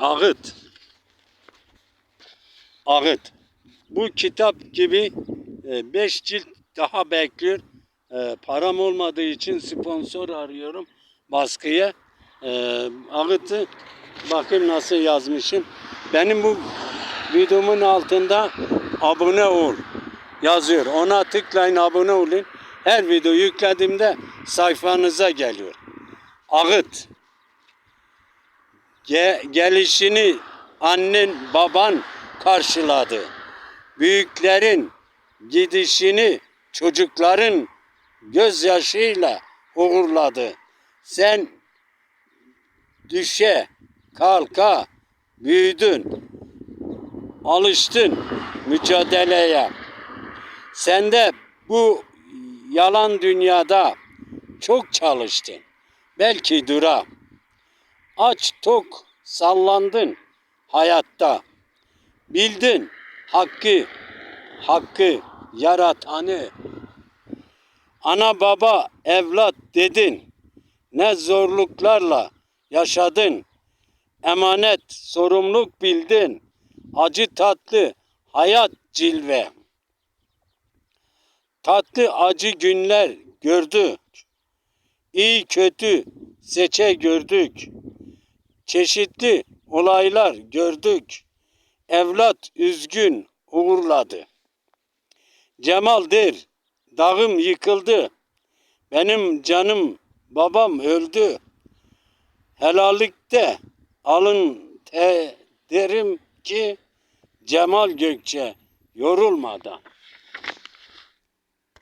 Ağıt. Ağıt. Bu kitap gibi 5 cilt daha bekliyor. E, param olmadığı için sponsor arıyorum baskıya. E, ağıtı bakayım nasıl yazmışım. Benim bu videomun altında abone ol yazıyor. Ona tıklayın abone olun. Her video yüklediğimde sayfanıza geliyor. Ağıt. Ge- gelişini annen baban karşıladı. Büyüklerin gidişini çocukların gözyaşıyla uğurladı. Sen düşe kalka büyüdün. Alıştın mücadeleye. Sen de bu yalan dünyada çok çalıştın. Belki dura. Aç tok sallandın hayatta. Bildin hakkı, hakkı yaratanı. Ana baba evlat dedin. Ne zorluklarla yaşadın. Emanet sorumluluk bildin. Acı tatlı hayat cilve. Tatlı acı günler gördük. İyi kötü seçe gördük. Çeşitli olaylar gördük. Evlat üzgün uğurladı. Cemal'dir, dağım yıkıldı. Benim canım babam öldü. Helallikte alın te derim ki Cemal Gökçe yorulmadan.